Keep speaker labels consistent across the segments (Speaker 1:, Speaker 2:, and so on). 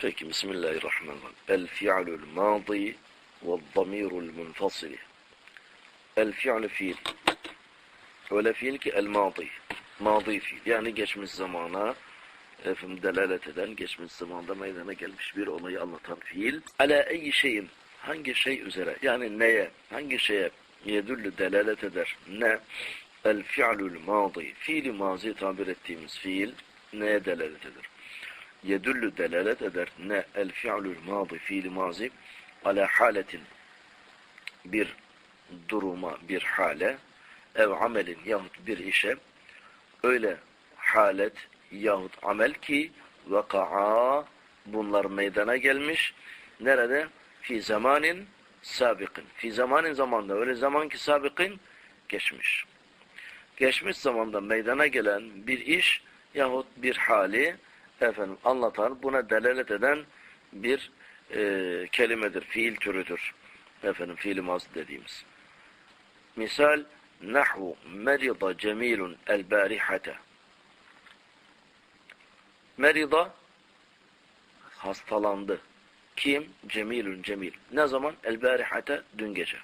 Speaker 1: Peki Bismillahirrahmanirrahim. El fi'lul madi ve damirul munfasili. El fi'l fiil. Öyle fiil ki el madi. Madi fiil. Yani geçmiş zamana efendim, delalet eden, geçmiş zamanda meydana gelmiş bir olayı anlatan fiil. Ala eyyi şeyin. Hangi şey üzere? Yani neye? Hangi şeye yedüllü delalet eder? Ne? El fi'lul madi. Fiili mazi tabir ettiğimiz fiil neye delalet eder? Yedüllü delalet eder. Ne? El fi'lul madi. Fiili mazi. Ala haletin. Bir duruma, bir hale. Ev amelin yahut bir işe. Öyle halet yahut amel ki vaka'a bunlar meydana gelmiş. Nerede? Fi zamanin sabikin. Fi zamanin zamanda. Öyle zaman ki sabikin geçmiş. Geçmiş zamanda meydana gelen bir iş yahut bir hali efendim anlatan, buna delalet eden bir e, kelimedir, fiil türüdür. Efendim fiil maz dediğimiz. Misal nahvu merida cemilun el barihate. Merida hastalandı. Kim? Cemilun cemil. Ne zaman? El barihate dün gece.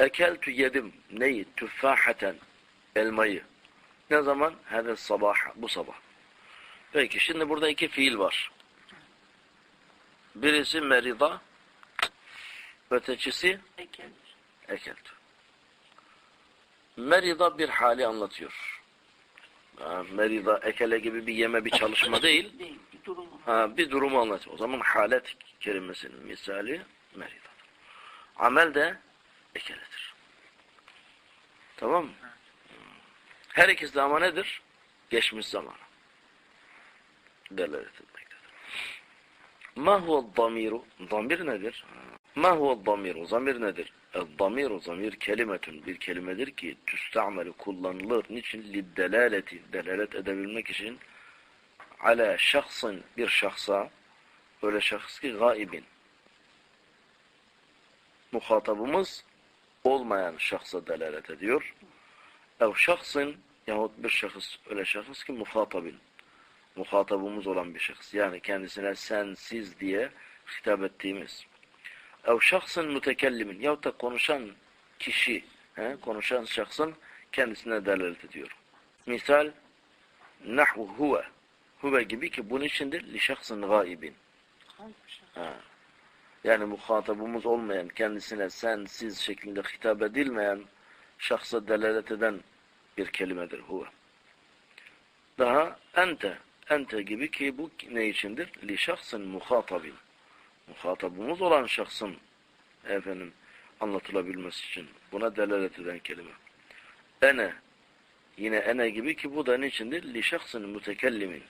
Speaker 1: Ekeltü yedim neyi? Tüffahaten elmayı. Ne zaman? Hede sabah, bu sabah. Peki şimdi burada iki fiil var. Birisi merida, ötekisi
Speaker 2: Ekel.
Speaker 1: ekeltü. Merida bir hali anlatıyor. Ha, merida, ekele gibi bir yeme bir çalışma değil.
Speaker 2: Bir durumu.
Speaker 1: Ha, bir durumu anlatıyor. O zaman halet kelimesinin misali merida. Amel de ekeledir. Tamam mı? Her ikisi de ama nedir? Geçmiş zamanı. Delalet etmektedir. Ma huve damiru? Damir nedir? Ma huve damiru? Zamir nedir? El-damiru zamir kelimetün bir kelimedir ki tüstameli kullanılır. Niçin? Liddelaleti delalet edebilmek için ala şahsın bir şahsa öyle şahıs ki gaibin muhatabımız olmayan şahsa delalet ediyor. Ev şahsın yahut bir şahıs öyle şahıs ki muhatabin muhatabımız olan bir şahıs. Yani kendisine sen, siz diye hitap ettiğimiz. Ev şahsın mütekellimin yahut da konuşan kişi, he, konuşan şahsın kendisine delalet ediyor. Misal nahvu huve huve gibi ki bunun içindir li şahsın gaibin. Yani muhatabımız olmayan, kendisine sen, siz şeklinde hitap edilmeyen şahsa delalet eden bir kelimedir huve. Daha ente, ente gibi ki bu ne içindir? Li şahsın muhatabin. Muhatabımız olan şahsın efendim anlatılabilmesi için buna delalet eden kelime. Ene, yine ene gibi ki bu da ne içindir? Li şahsın mütekellimin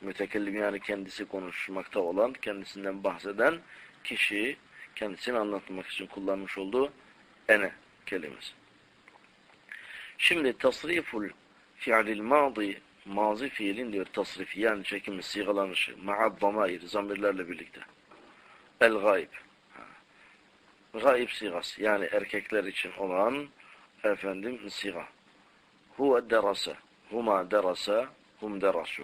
Speaker 1: mütekellim yani kendisi konuşmakta olan, kendisinden bahseden kişi kendisini anlatmak için kullanmış olduğu ene kelimesi. Şimdi tasriful fi'lil madi mazi fiilin diyor tasrifi yani çekimi, sigalanışı ma'ad damair zamirlerle birlikte. El gayb. Gayb sigası yani erkekler için olan efendim siga. Huve derase. Huma derase. Hum derasu.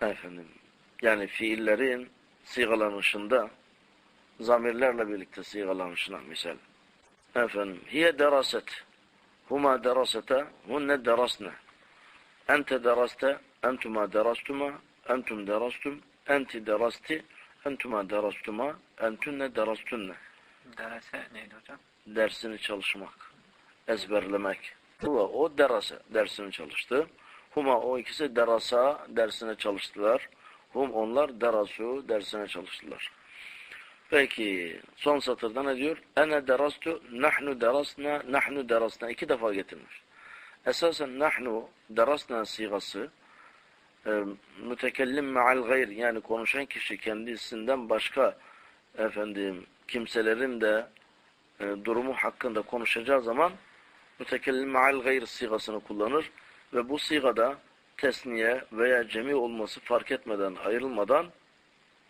Speaker 1: Efendim, yani fiillerin sigalanışında zamirlerle birlikte sigalanışına misal. Efendim, hiye deraset. Huma derasete, hunne derasne. Ente deraste, entuma derastuma, entum derastum, enti derasti, entuma derastuma, entunne derastunne.
Speaker 3: Derese neydi hocam?
Speaker 1: Dersini çalışmak, ezberlemek. Huve o derase, dersini çalıştı. Huma o ikisi derasa dersine çalıştılar. Hum onlar derasu dersine çalıştılar. Peki son satırda ne diyor? Ene derastu nahnu derasna nahnu derasna iki defa getirmiş. Esasen nahnu derasna sigası e, mütekellim me'al gayr yani konuşan kişi kendisinden başka efendim kimselerin de e, durumu hakkında konuşacağı zaman mütekellim me'al gayr sigasını kullanır ve bu sigada tesniye veya cemi olması fark etmeden, ayrılmadan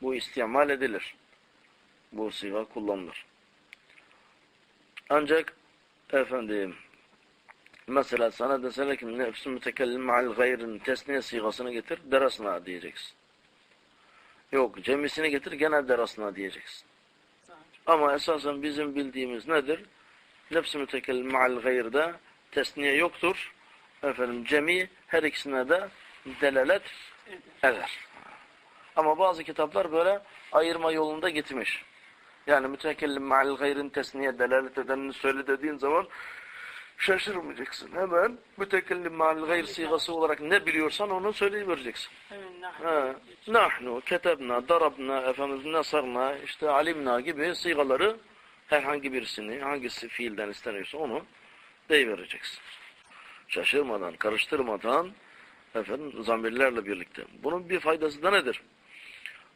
Speaker 1: bu istimal edilir. Bu siga kullanılır. Ancak efendim Mesela sana deseler ki nefs-i mütekellim ma'al gayrin tesniye sigasını getir, derasna diyeceksin. Yok, cemisini getir, gene derasna diyeceksin. Ama esasen bizim bildiğimiz nedir? Nefs-i mütekellim ma'al gayrda tesniye yoktur. Efendim cemi her ikisine de delalet eder. Ama bazı kitaplar böyle ayırma yolunda gitmiş. Yani mütekellim ma'al gayrin tesniye delalet edenini söyle dediğin zaman şaşırmayacaksın. Hemen mütekellim ma'al gayr sigası olarak ne biliyorsan onu söyleyivereceksin. Ha, nahnu, ketebna, darabna, efendimiz nasarna, işte alimna gibi sigaları herhangi birisini, hangisi fiilden isteniyorsa onu deyivereceksin. Şaşırmadan, karıştırmadan efendim zamirlerle birlikte. Bunun bir faydası da nedir?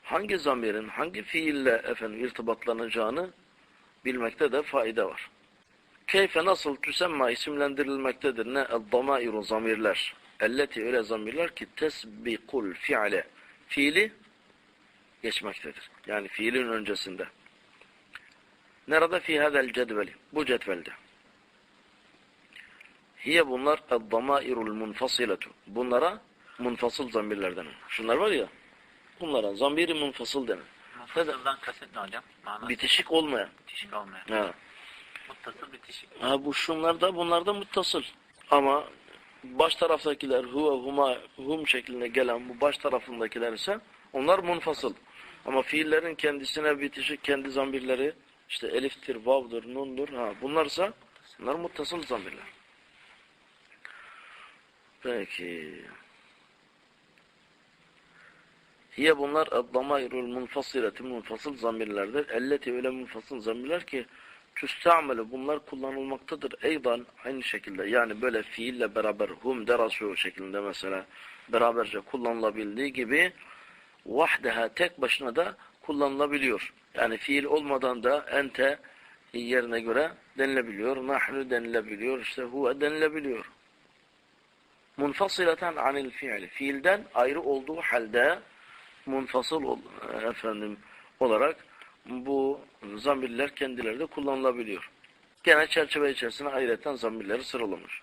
Speaker 1: Hangi zamirin hangi fiille efendim irtibatlanacağını bilmekte de fayda var. Keyfe nasıl tüsemma isimlendirilmektedir ne el-damairu zamirler. Elleti öyle zamirler ki tesbikul fiile fiili geçmektedir. Yani fiilin öncesinde. Nerede fi hadel cedveli? Bu cetvelde. Hiye bunlar el-damairul munfasiletu. Bunlara munfasıl zamirlerden. Şunlar var ya, bunlara zamiri munfasıl denir.
Speaker 3: Muttasıldan kasıt ne hocam? Manası
Speaker 1: Bitişik olmayan.
Speaker 3: bitişik olmayan.
Speaker 1: Ha.
Speaker 3: Muttasıl bitişik.
Speaker 1: Ha, bu şunlarda bunlarda muttasıl. Ama baş taraftakiler huve huma hum şeklinde gelen bu baş tarafındakiler ise onlar munfasıl. Ama fiillerin kendisine bitişik kendi zamirleri işte eliftir, vavdır, nundur. Ha, bunlarsa bunlar muttasıl zamirler. Peki. Hiye bunlar ad-damairul munfasileti munfasıl zamirlerdir. Elleti öyle munfasıl zamirler ki tüstamelu bunlar kullanılmaktadır. Eydan aynı şekilde yani böyle fiille beraber hum derasu şeklinde mesela beraberce kullanılabildiği gibi vahdeha tek başına da kullanılabiliyor. Yani fiil olmadan da ente yerine göre denilebiliyor. Nahnu denilebiliyor. işte huve denilebiliyor. Munfasileten anil fiili. Fiilden ayrı olduğu halde munfasıl efendim olarak bu zamirler kendileri de kullanılabiliyor. Gene çerçeve içerisinde ayrıca zamirleri sıralamış.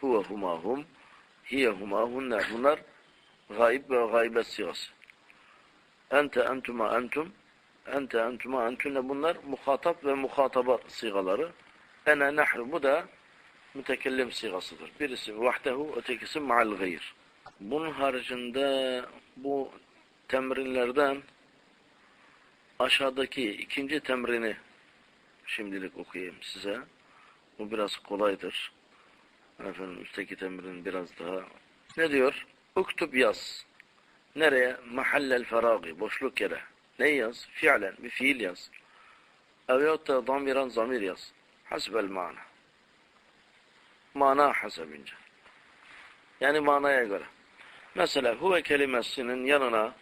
Speaker 1: Huve humahum, hiye humahunne. Bunlar gayb ve gaybet sigası. Ente entuma entum, ente entuma entunne. Bunlar muhatap ve muhataba sigaları. Ene nahru. Bu da mütekellim sigasıdır. Birisi vahdehu, ötekisi ma'al gayr. Bunun haricinde bu temrinlerden aşağıdaki ikinci temrini şimdilik okuyayım size. Bu biraz kolaydır. Efendim üstteki temrin biraz daha. Ne diyor? Uktub yaz. Nereye? Mahallel feragi. Boşluk yere. Ne yaz? Fiilen. Bir fiil yaz. Eveyot da damiran zamir yaz. Hasbel mana. Mana hasebince. Yani manaya göre. Mesela huve kelimesinin yanına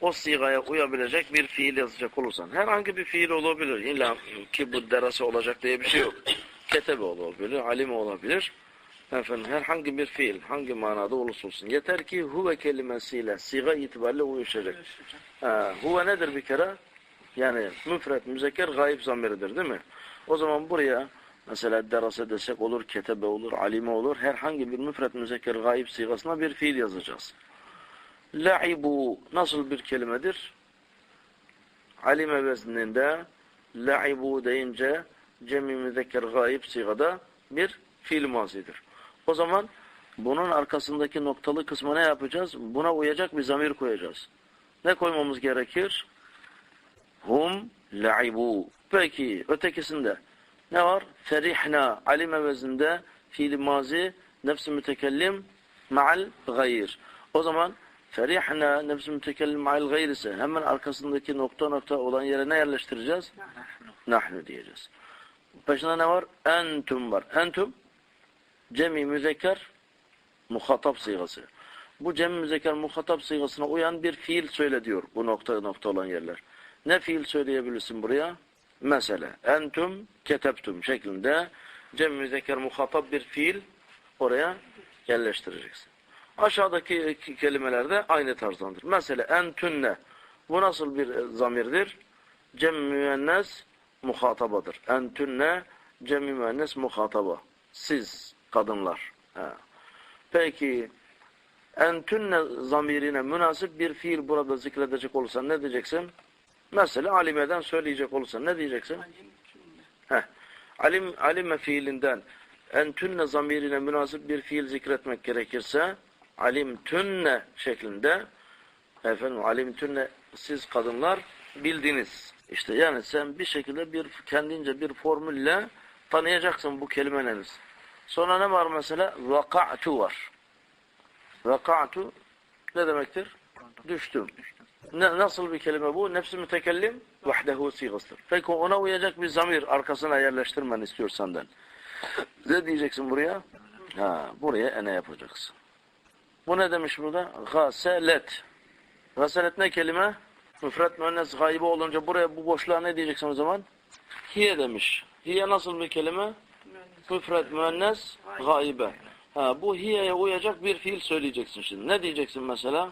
Speaker 1: o sigaya uyabilecek bir fiil yazacak olursan, herhangi bir fiil olabilir. İlla ki bu derase olacak diye bir şey yok. Ketebe olabilir, alime olabilir. Efendim, herhangi bir fiil, hangi manada olursa olsun. Yeter ki huve kelimesiyle, siga itibariyle uyuşacak. Ha, huve nedir bir kere? Yani müfret, müzekker, gayip zamiridir değil mi? O zaman buraya mesela derase desek olur, ketebe olur, alime olur. Herhangi bir müfret, müzekker, gayip sigasına bir fiil yazacağız. La'ibu nasıl bir kelimedir? Alime vezninde la'ibu deyince cemi müzekker gayip sigada bir fiil mazidir. O zaman bunun arkasındaki noktalı kısmı ne yapacağız? Buna uyacak bir zamir koyacağız. Ne koymamız gerekir? Hum la'ibu. Peki ötekisinde ne var? Ferihna alime vezninde fiil mazi nefsi mütekellim ma'al gayr. O zaman Ferihna nefsi mütekellim ma'al gayr ise hemen arkasındaki nokta nokta olan yere ne yerleştireceğiz? Nahnu. Diyeceğiz. Başında ne var? Entum var. Entum cemi müzekker muhatap sigası. Bu cemi müzekker muhatap sigasına uyan bir fiil söyle diyor bu nokta nokta olan yerler. Ne fiil söyleyebilirsin buraya? Mesela entum keteptum şeklinde cemi müzekker muhatap bir fiil oraya yerleştireceksin. Aşağıdaki kelimeler de aynı tarzdandır. Mesela entünne. Bu nasıl bir zamirdir? Cem müennes muhatabadır. Entünne cem müennes muhataba. Siz kadınlar. Ha. Peki entünne zamirine münasip bir fiil burada zikredecek olursan ne diyeceksin? Mesela alimeden söyleyecek olursan ne diyeceksin? Heh. Alim, alime fiilinden entünne zamirine münasip bir fiil zikretmek gerekirse alim tünne şeklinde efendim alim tünne siz kadınlar bildiniz. İşte yani sen bir şekilde bir kendince bir formülle tanıyacaksın bu kelimeleri. Sonra ne var mesela? Vaka'tu var. Vaka'tu ne demektir? Düştüm. Ne, nasıl bir kelime bu? Nefsi mütekellim vahdehu sigasıdır. Peki ona uyacak bir zamir arkasına yerleştirmen istiyor senden. Ne diyeceksin buraya? Ha, buraya ene yapacaksın. Bu ne demiş burada? Gaselet. Gaselet ne kelime? Müfret müennes gaybe olunca buraya bu boşluğa ne diyeceksin o zaman? Hiye demiş. Hiye nasıl bir kelime? Müfret müennes gaybe. Ha, bu hiyeye uyacak bir fiil söyleyeceksin şimdi. Ne diyeceksin mesela?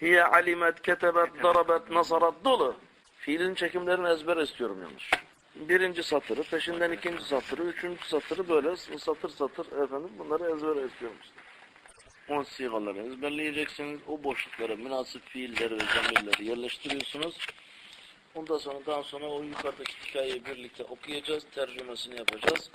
Speaker 1: Hiye alimet, ketebet, darabet, nasarat dolu. Fiilin çekimlerini ezber istiyorum yalnız. Birinci satırı, peşinden ikinci satırı, üçüncü satırı böyle satır satır efendim bunları ezber istiyorum. O sigaları ezberleyeceksiniz. O boşluklara münasip fiilleri ve zamirleri yerleştiriyorsunuz. Ondan sonra daha sonra o yukarıdaki hikayeyi birlikte okuyacağız, tercümesini yapacağız.